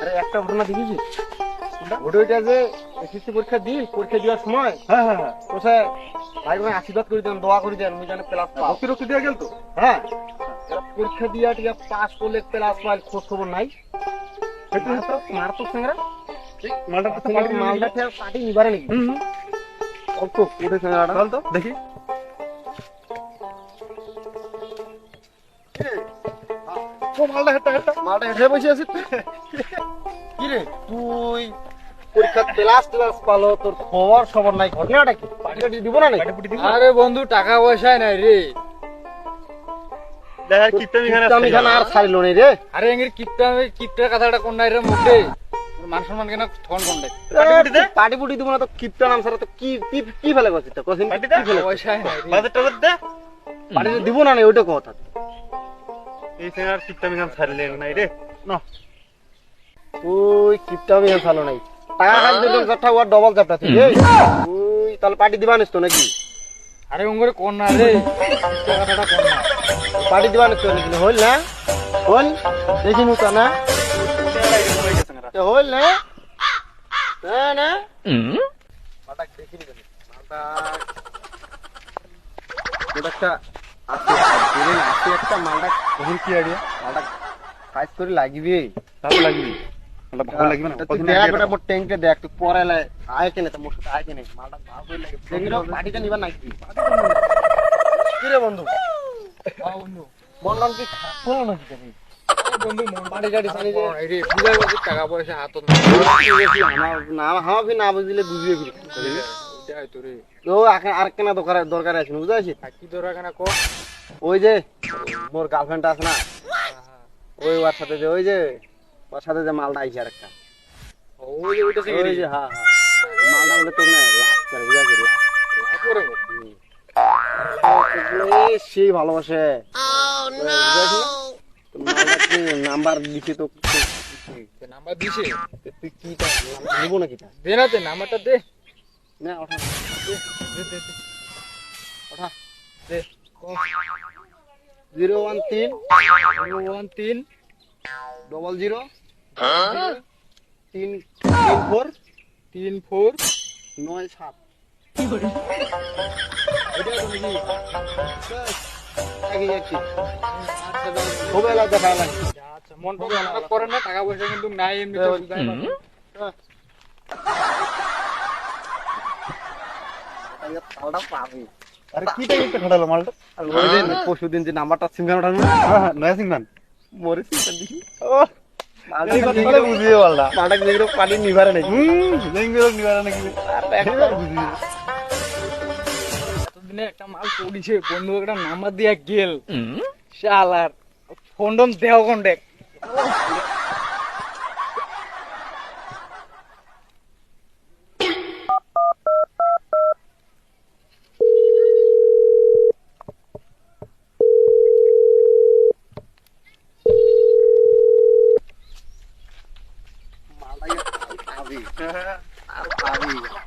আরে একটা ঘটনা দেখেছি ওটা ওইটা যে এসএসসি পরীক্ষা দিই পরীক্ষা দেওয়ার সময় হ্যাঁ হ্যাঁ হ্যাঁ। ওসে ভাই ভাই আশীর্বাদ করে দেন দোয়া করে দেন মুই জানে প্লাস ভক্তি রক্তি দিয়ে গেল তো? হ্যাঁ। পরীক্ষা দিয়া টিয়া পাস করলে প্লাস পাইল খোঁজ খবর নাই। মারতো সেংরা মালটা তো থেকে পার্টি নিবারে নাকি? অল্প উঠে সেংরাটা চল তো দেখি। মালটা হেটা হেটা মালটা হেঁটে বসে আছিস কি রে তুই পরীক্ষা প্লাস প্লাস পালো তোর খবর খবর নাই ঘটনাটা কি? পার্টি দিব না নাকি? পাটি দিব আরে বন্ধু টাকা পয়সায় নাই রে। দেখা কিপটামি খানা আর ছাড়িল নি রে। আরে এঙ্গের কিপটা কিপটার কথাটা কোন নাই রে মুখে? মান সম্মান কেন ফোন কোন নাই পাটি দে। পার্টি পুটি দিব না তো কিপটা নাম ছাড়া তো কি কি ফেলে গেছিস তো? কসিন কি দে। নাই দে। পার্টি দিব না না ওইটা কথা। এই সেনার কিপটামি খান ছাড়লে নাই রে। না। তুই কিপটা আমি ভালো নাই। টাকা খালি দিলে চারটা ওয়ার ডবল চাপটা তুই এই। তুই তাহলে পার্টি দিবা নিস তো নাকি? আরে ওঙ্গরে কোন না রে। কথাটা কোন না। পার্টি দিবা নিস তো নাকি? হইল না? হইল? দেখি মুতা না? এ হইল না? না না? দেখি? মালটা একটা ধরে না একটা মালটা তখন কি আইডিয়া মালটা কাজ করে লাগিবি ভালো লাগবে মালটা ভালো লাগবে না কতদিন আগে ওটা মোর ট্যাঙ্কে দেখ তুই পরে লাই আয় কেনে তো মোর সাথে আয় কেনে মালটা ভালো করে লাগে দেখি পার্টিটা নিবা নাকি কি রে বন্ধু হ্যাঁ বন্ধু বললাম কি খারাপ হলো নাকি তুমি বন্ধু মন গাড়ি চালি রে বুঝাই টাকা পয়সা হাতত আমার না আমার না বুঝলে বুঝিয়ে তো আর কেনা দরকার দরকার আছে বুঝতে পারছিস কি দরকার কেন কো? ওই যে মোর গার্লফ্রেন্ড আছে না? ওই ওর সাথে যে ওই যে ওর সাথে যে মালটা আইছে আরেকটা। ওই যে ওইটা ওই যে হ্যাঁ হ্যাঁ। মালটা বলে তোর না লাভ করে বুঝতে পারছিস লাভ করে সেই ভালোবাসে। নাম্বার দিছে তো? নাম্বার দিছে। তুই কি নিবো নাকি দে না দে নাম্বারটা দে। না ওঠা। ওঠা। জিরো ওয়ান তিন জিরো ওয়ান তিন ডবল জিরো তিন তিন ফোর তিন ফোর নয় সাত। আচ্ছা মন করেন না টাকা পয়সা কিন্তু নাই এমনি তো বুঝাই পারবেন। তালটা পাবি আরে কি টাইপটা খাটালো মালটা? আর ওই দিন পরশু দিন যে নাম্বারটা সিমখান ওঠানো হ্যাঁ নয়া সিং মরে সিমখান দিছি ও বুঝিয়ে মালটা মালটা দেখল পানি নিবারে নাকি? হুম জেঙ্গিরো নিবারা নাকি? এবার বুঝিয়ে এতদিনে একটা মাল পড়িছে বন্ধু একটা নাম্বার দিয়া গেল। শালার ফোন টোন দেও কন্টেক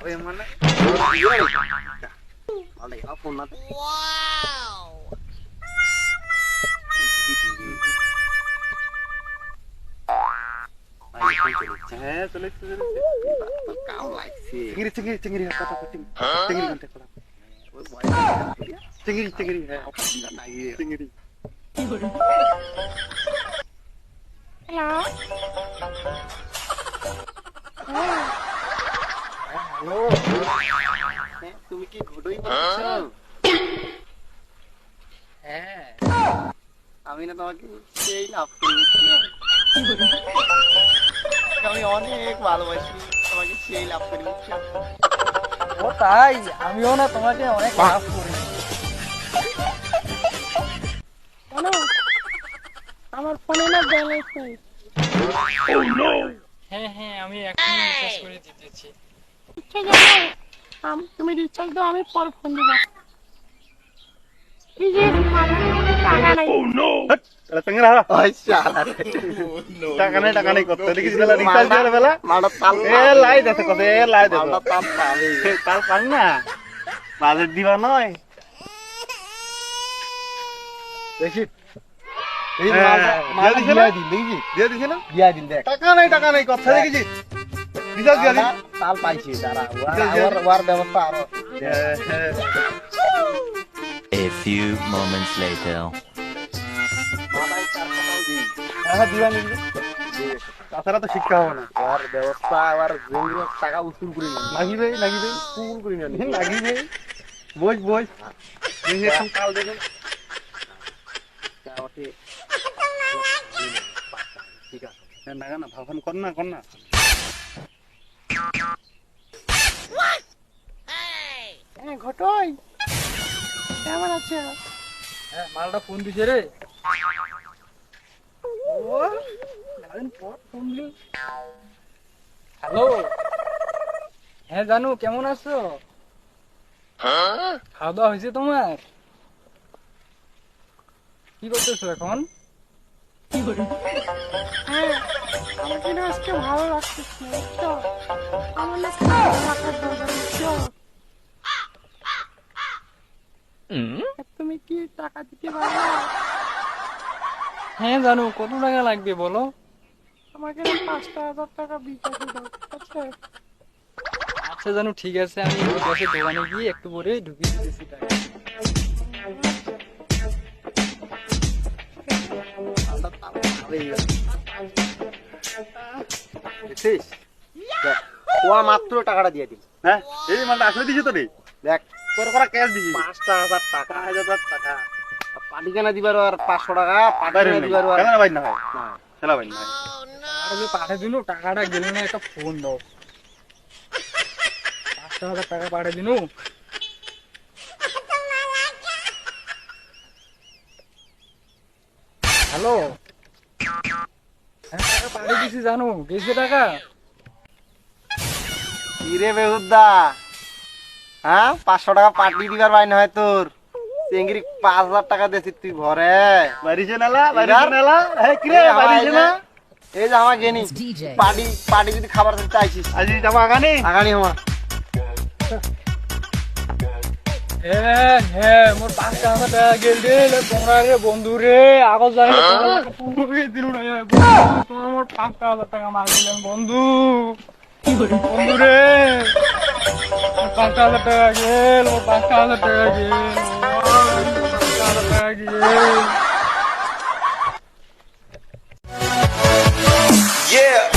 পাবি ওই মানে মালটা এলা ফোন না হ্যাঁ চলে চলে কাম লাগছে চিংড়ি চিংড়ি চিংড়ি কথা কথা চিংড়ি কন্টাক্ট করা ওই বয়স চিংড়ি চিংড়ি হ্যাঁ নাই চিংড়ি হ্যালো হ্যালো তুমি কি ঘুডুই হ্যাঁ? আমি না তোমাকে সেই লাভ আমি অনেক ভালোবাসি তোমাকে সেই লাভ করে ও তাই? আমিও না তোমাকে অনেক লাভ করি আমার ফোনে না ব্যালেন্স নেই। হ্যাঁ হ্যাঁ আমি এখনই রিচার্জ করে দিতেছি। জানো আম- তুমি রিচার্জ দাও আমি পর ফোন দিব এই যে টাকা নাই। তাহলে চিংড়ি হারা ওই শালা টাকা নাই টাকা নাই কত? দেখিস বেলা রিচার্জ দিয়ে বেলা। এ লাই দেছে কত এ লাই দেছে তাল পাবি না। বাজেট দিবা নয়। দেখি। এই হ্যাঁ, না? দিয়ে দিছে না? দিয়া দিন, দেখ। টাকা নাই টাকা নাই কথা দেখেছি। রিচার্জ দিয়ে দিন তাল- তাল পাইছি, দাঁড়া, ওয়ার- দিয়া দিন। ওয়ার- ওয়ার ব্যবস্থা আরও। হ্যাঁ, হ্যাঁ। A few moments later. মাথায় চার টাকাও দিই। হ্যাঁ, হ্যাঁ, দিবা নিবি। তাছাড়া তো শিক্ষা হবে না ওয়ার ব্যবস্থা আবার জঙ্গির টাকা উসুল করে নিন। লাগিবে লাগিবে উসুল করে নিন। লাগিবে বস বস দেখি এখন কাল দেখুন ওকে। ঠিক আছে। হ্যাঁ, না না ভাবন কর না কর না হ্যাঁ ঘটই। কেমন আছে? হ্যাঁ মালটা ফোন দিছে রে। ও দারুণ পর ফোন দিল। হ্যালো। হ্যাঁ জানু কেমন আছো? খাওয়া দাওয়া হয়েছে তোমার? কি করতেছো এখন? হ্যাঁ আমাকে না আজকে ভালো লাগতেছে না আমার না থাকার দরকার তুমি কি টাকা দিতে পারবে হ্যাঁ জানু কত টাকা লাগবে বলো? আমাকে পাঁচটা হাজার টাকা বিকাশে দাও আচ্ছা জানু ঠিক আছে আমি দোকানে গিয়ে একটু পরে ঢুকিয়ে দিতেছি টাকা। দেখছিস? মাত্র টাকাটা দিয়ে দিল হ্যাঁ? এই মালটা আসলে দিছে তো রে দেখ করে করা ক্যাশ দিছি পাঁচটা হাজার টাকা হাজার টাকা। পাটি কেনা দিবার আর পাঁচশো টাকা? পাটি বাইরে কেনা নেই। দিবার আর কেন বাইর না হয়? খেলা বাইর না হয়? আর দিনু টাকাটা গেলে না একটা ফোন দাও। পাঁচটা হাজার টাকা পাঠিয়ে দিনু হ্যালো? দিছি জানো? গেছে টাকা? কি রে বেহুদ্দা হ্যাঁ? পাঁচশো টাকা পাটি দিবার বাইন হয় তোর। চেঙ্গিরি পাঁচ হাজার টাকা দিয়েছি তুই ঘরে বাইরিছে নালা হ্যাঁ এই আমার যে- না? এই যে আমার গেনি পাটি পাটি যদি খাবার চাইছিস। আজি জামা আগানি। আগানি আমার। হ্যাঁ হ্যাঁ মোর পাঁচটা হাজার টাকা গেল রে তোমরা রে বন্ধু রে আগত জানি পুরোকে দিল না তোমার মোর পাঁচটা হাজার টাকা মার দিলেন বন্ধু বন্ধু রে পাঁচটা হাজার টাকা গেল, মোর পাঁচটা হাজার টাকা গেল পাঁচটা হাজার টাকা গেল Yeah!